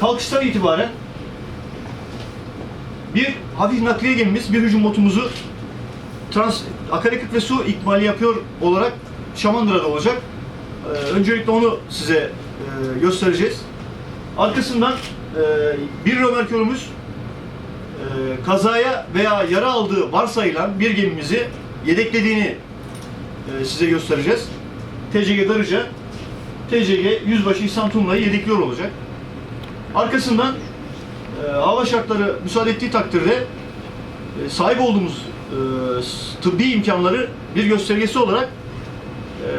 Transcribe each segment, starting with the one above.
kalkıştan itibaren bir hafif nakliye gemimiz, bir hücum botumuzu trans, akaryakıt ve su ikmali yapıyor olarak Şamandıra'da olacak. Ee, öncelikle onu size e, göstereceğiz. Arkasından e, bir römerkörümüz e, kazaya veya yara aldığı varsayılan bir gemimizi yedeklediğini e, size göstereceğiz. TCG Darıca, TCG Yüzbaşı İhsan Tunla'yı yedekliyor olacak. Arkasından e, hava şartları müsaade ettiği takdirde e, sahip olduğumuz e, tıbbi imkanları bir göstergesi olarak e,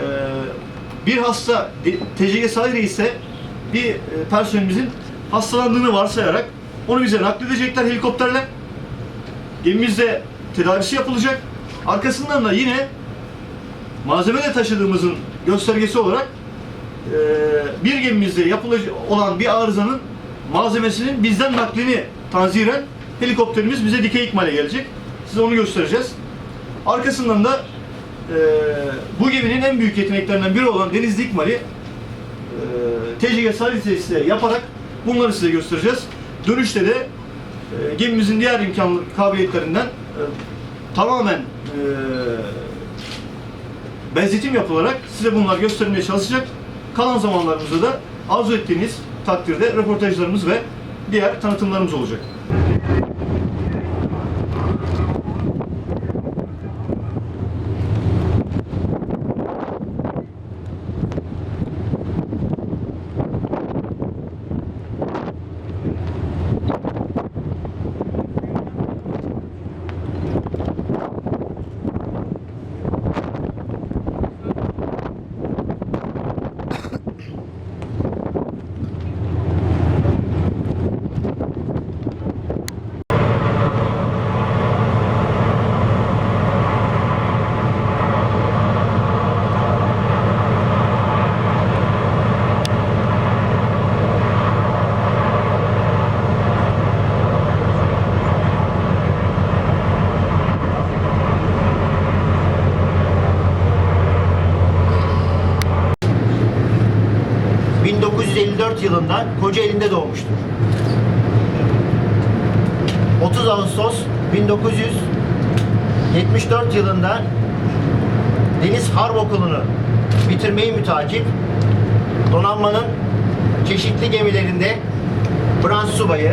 bir hasta de- TCG sahili ise bir e, personelimizin hastalandığını varsayarak onu bize nakledecekler helikopterle. Gemimizde tedavisi yapılacak. Arkasından da yine malzeme de taşıdığımızın göstergesi olarak e, bir gemimizde yapılacak olan bir arızanın malzemesinin bizden naklini tanziren helikopterimiz bize dikey ikmale gelecek. Size onu göstereceğiz. Arkasından da e, bu geminin en büyük yeteneklerinden biri olan denizli ikmali e, TCG salitesi yaparak bunları size göstereceğiz. Dönüşte de e, gemimizin diğer imkan kabiliyetlerinden e, tamamen e, benzetim yapılarak size bunlar göstermeye çalışacak. Kalan zamanlarımızda da arzu ettiğiniz takdirde röportajlarımız ve diğer tanıtımlarımız olacak. ...1954 yılında Kocaeli'nde doğmuştur. 30 Ağustos 1974 yılında Deniz Harp Okulu'nu bitirmeyi mütakip donanmanın çeşitli gemilerinde Frans subayı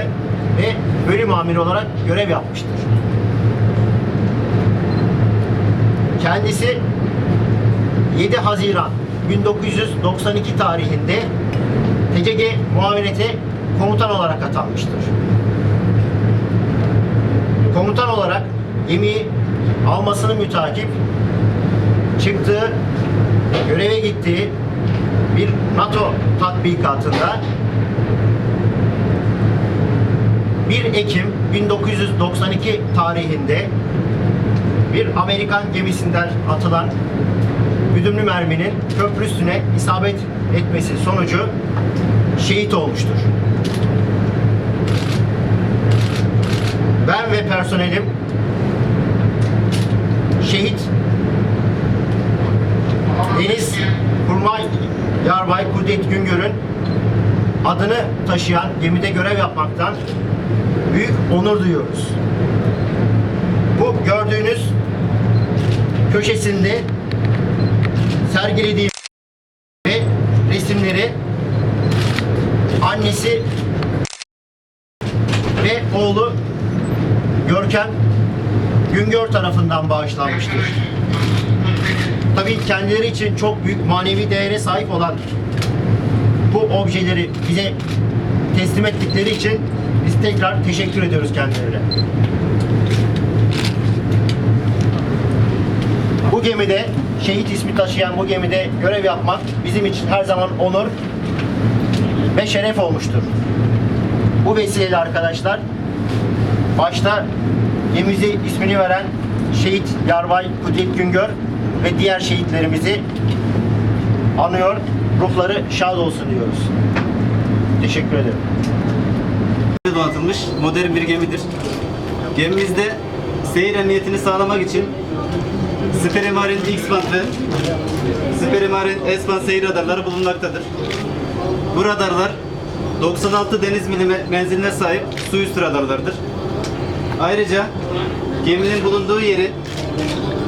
ve bölüm amiri olarak görev yapmıştır. Kendisi 7 Haziran 1992 tarihinde TCG muavinete komutan olarak atanmıştır. Komutan olarak gemiyi almasını mütakip çıktığı, göreve gittiği bir NATO tatbikatında 1 Ekim 1992 tarihinde bir Amerikan gemisinden atılan güdümlü merminin köprü üstüne isabet etmesi sonucu şehit olmuştur. Ben ve personelim şehit Deniz Kurmay Yarbay Kudret Güngör'ün adını taşıyan gemide görev yapmaktan büyük onur duyuyoruz. Bu gördüğünüz köşesinde sergilediğim ve resimleri annesi ve oğlu Görkem Güngör tarafından bağışlanmıştır. Tabii kendileri için çok büyük manevi değere sahip olan bu objeleri bize teslim ettikleri için biz tekrar teşekkür ediyoruz kendilerine. Bu gemide şehit ismi taşıyan bu gemide görev yapmak bizim için her zaman onur ve şeref olmuştur. Bu vesileyle arkadaşlar başta gemimize ismini veren şehit Yarbay Kudret Güngör ve diğer şehitlerimizi anıyor. Ruhları şad olsun diyoruz. Teşekkür ederim. donatılmış modern bir gemidir. Gemimizde seyir emniyetini sağlamak için Sperimarin X-Band ve Sperimarin S-Band seyir radarları bulunmaktadır. Bu radarlar 96 deniz milime menziline sahip su üstü radarlarıdır. Ayrıca geminin bulunduğu yeri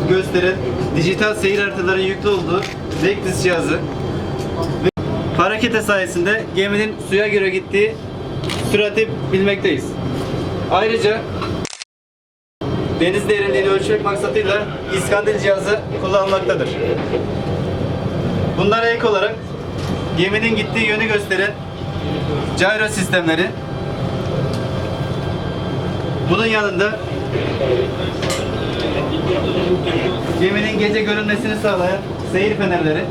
gösteren dijital seyir haritaların yüklü olduğu Vectis cihazı ve harekete sayesinde geminin suya göre gittiği sürati bilmekteyiz. Ayrıca deniz derinliğini ölçmek maksadıyla iskandil cihazı kullanılmaktadır. Bunlara ek olarak geminin gittiği yönü gösteren gyro sistemleri bunun yanında geminin gece görünmesini sağlayan seyir fenerleri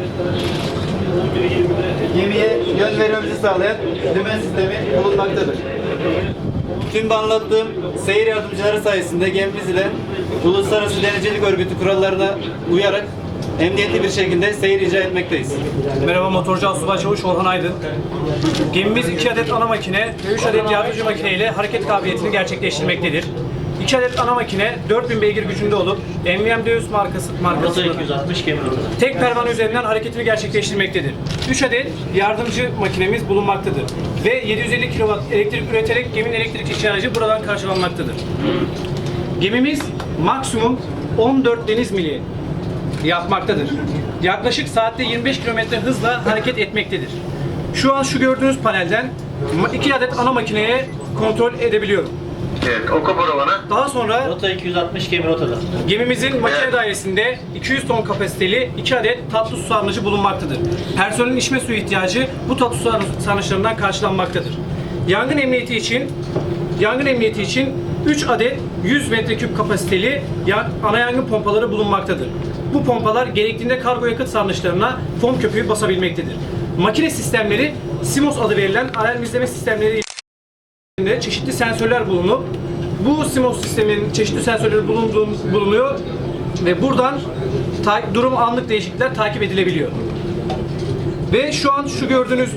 gemiye yön vermemizi sağlayan dümen sistemi bulunmaktadır. Tüm anlattığım seyir yardımcıları sayesinde gemimiz ile Uluslararası Denizcilik Örgütü kurallarına uyarak emniyetli bir şekilde seyir icra etmekteyiz. Merhaba motorcu Asubay Çavuş Orhan Aydın. Gemimiz 2 adet ana makine ve 3 adet yardımcı makine ile hareket kabiliyetini gerçekleştirmektedir. 2 adet ana makine 4000 beygir gücünde olup MVM Deus markası, markası 260 gemi rotası. tek pervane üzerinden hareketini gerçekleştirmektedir. 3 adet yardımcı makinemiz bulunmaktadır ve 750 kW elektrik üreterek geminin elektrik ihtiyacı buradan karşılanmaktadır. Gemimiz maksimum 14 deniz mili yapmaktadır. Yaklaşık saatte 25 km hızla hareket etmektedir. Şu an şu gördüğünüz panelden iki adet ana makineye kontrol edebiliyorum. Evet, oku. Daha sonra Rota 260 gemi rotada. Gemimizin makine dairesinde 200 ton kapasiteli 2 adet tatlı su sarnıcı bulunmaktadır. Personelin içme suyu ihtiyacı bu tatlı su sarnıçlarından karşılanmaktadır. Yangın emniyeti için yangın emniyeti için 3 adet 100 metreküp kapasiteli ya- ana yangın pompaları bulunmaktadır. Bu pompalar gerektiğinde kargo yakıt sarnıçlarına fom köpüğü basabilmektedir. Makine sistemleri Simos adı verilen alarm izleme sistemleri çeşitli sensörler bulunup bu Simos sisteminin çeşitli sensörleri bulunuyor ve buradan durum anlık değişiklikler takip edilebiliyor. Ve şu an şu gördüğünüz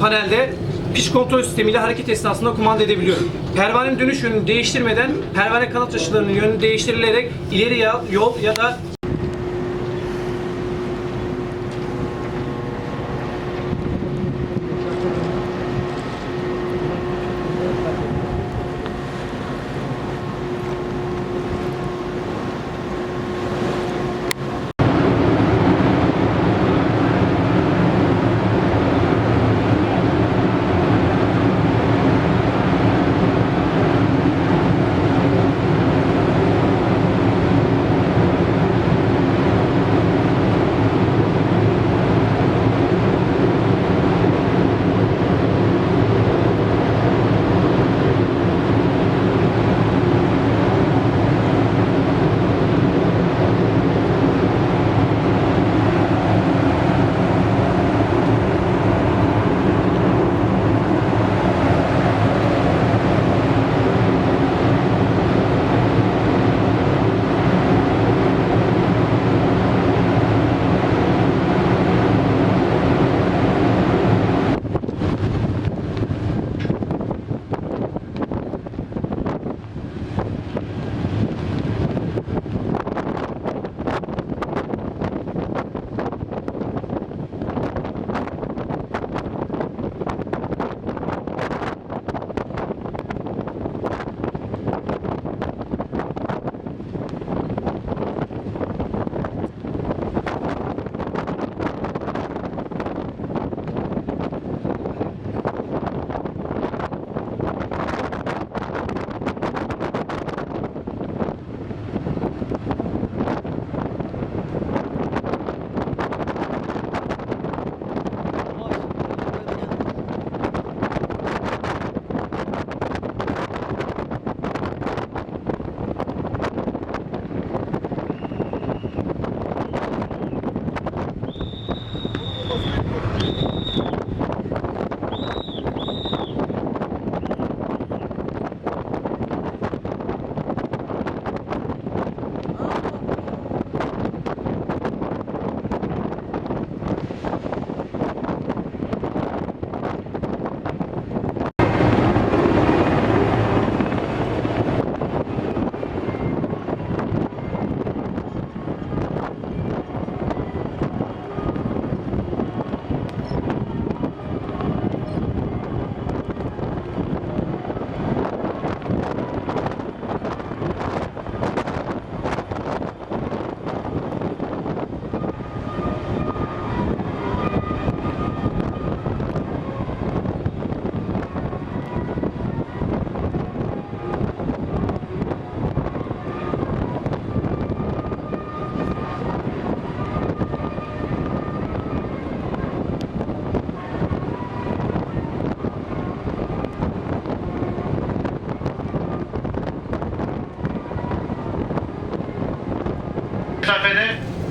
panelde piç kontrol sistemiyle hareket esnasında kumanda edebiliyorum. Pervanenin dönüş yönünü değiştirmeden pervane kanat açılarının yönü değiştirilerek ileri yol ya da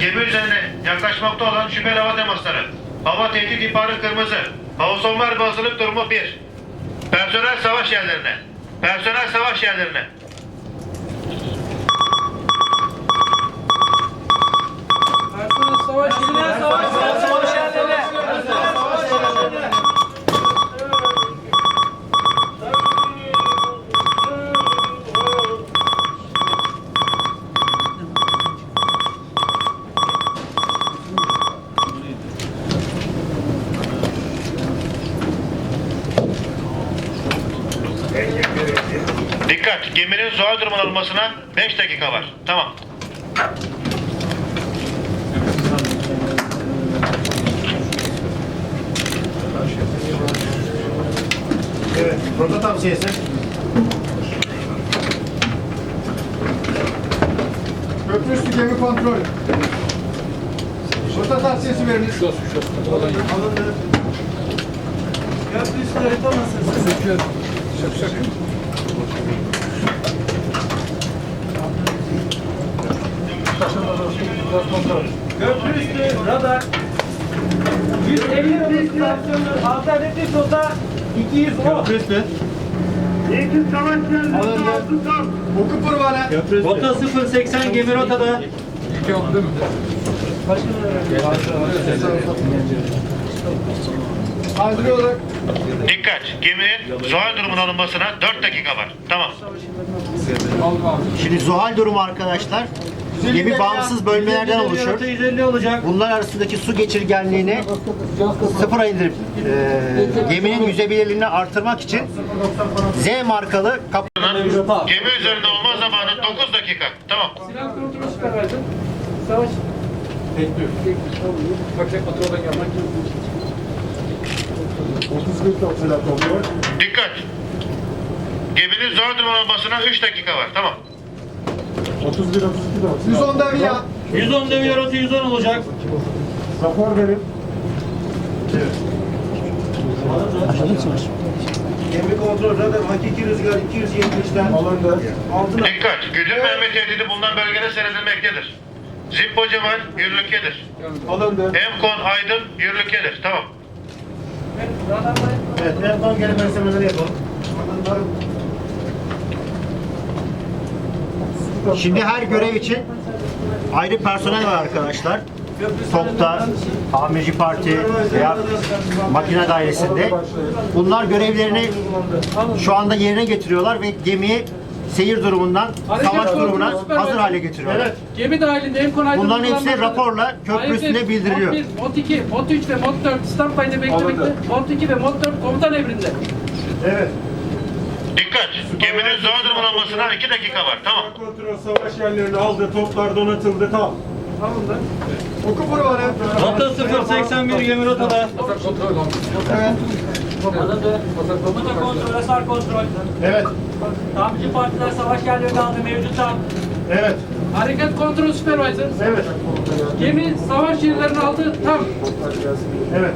gemi üzerine yaklaşmakta olan şüpheli hava temasları. Hava tehdit ihbarı kırmızı. Hava savunma harbi hazırlık durumu 1. Personel savaş yerlerine. Personel savaş yerlerine. Dikkat! Geminin zuhal durumun alınmasına 5 dakika var. Tamam. Evet. Rota tavsiyesi. Köprü üstü gemi kontrol. Rota tavsiyesi veriniz. Alındı. Köprü üstü radar 150 rotasyonu alternatif rota 210. Köprü üstü. Oku pırvana. Rota 080 gemi rotada. Adli olarak Dikkat! Geminin zuhal durumun alınmasına 4 dakika var. Tamam. Şimdi zuhal durumu arkadaşlar gemi bağımsız bölmelerden oluşur. 150 olacak. Bunlar arasındaki su geçirgenliğini sıfıra indirip e, geminin yüzebilirliğini artırmak için Z markalı kap Gemi üzerinde olma zamanı 9 dakika. Tamam. Dikkat! Geminin zuhal durumun alınmasına 3 dakika var. Tamam. 110 deviya. 110 devir rota 110 olacak. Gemi kontrol radar hakiki rüzgar 270'ten alındı. Altına. Dikkat! Güdüm mermi tehdidi bulunan bölgede seyredilmektedir. Zippo Cemal yürürlüktedir. Alındı. Emkon Aydın yürürlüktedir. Tamam. Evet. En son geri beslemeleri yapalım. Şimdi her görev için ayrı personel var arkadaşlar. TOK'ta, tamirci parti veya makine dairesinde. Bunlar görevlerini şu anda yerine getiriyorlar ve gemiyi seyir durumundan savaş durumuna hazır hale getiriyorlar. Gemi dahilinde en kolay Bunların hepsi raporla köprü üstünde bildiriliyor. Mod 1, Mod 2, Mod 3 ve Mod 4 standby'de beklemekte. Mod 2 ve Mod 4 komutan emrinde. Evet. Dikkat! Geminin zuhal durumun alınmasına 2 dakika var. Tamam. Kontrol savaş yerlerini aldı, toplar donatıldı, tamam. Tamamdır. Oku pırvana. Rota 081 gemi rotada. Komuta kontrol, hasar kontrol. Evet. Tamirci partiler savaş yerlerinde aldı mevcut tam. Evet. Hareket kontrol supervisor. Evet. Gemi savaş yerlerini aldı tam. Evet.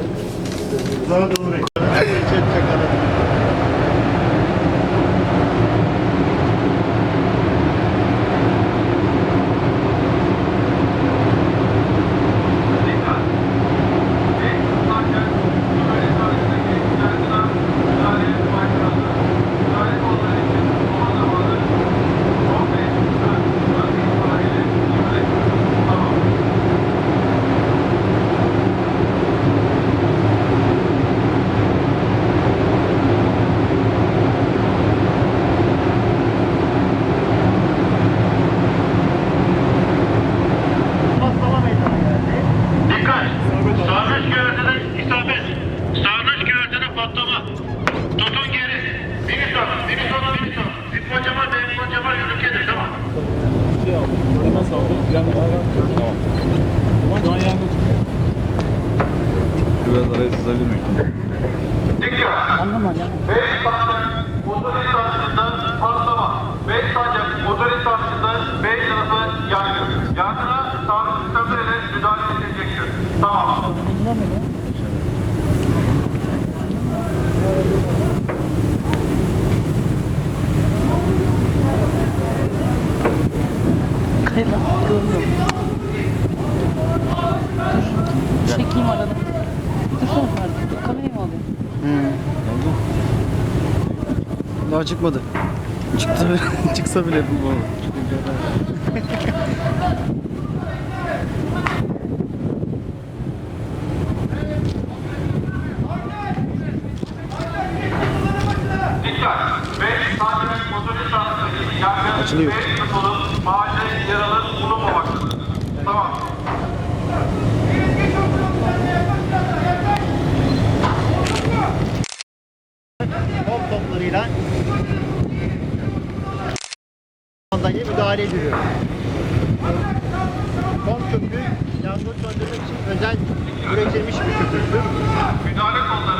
Durumu bekliyoruz. kadarıyla görüyorum. Dur. Çekeyim arada. Dur sen pardon. Kamerayı mı alıyorsun? Hmm. Daha çıkmadı. Çıktı, çıksa bile bulmam. Açılıyor. Vallahi müdahale ediliyor. Tom köpüğü yangın söndürmek için özel üretilmiş bir köpüktür. Müdahale konuları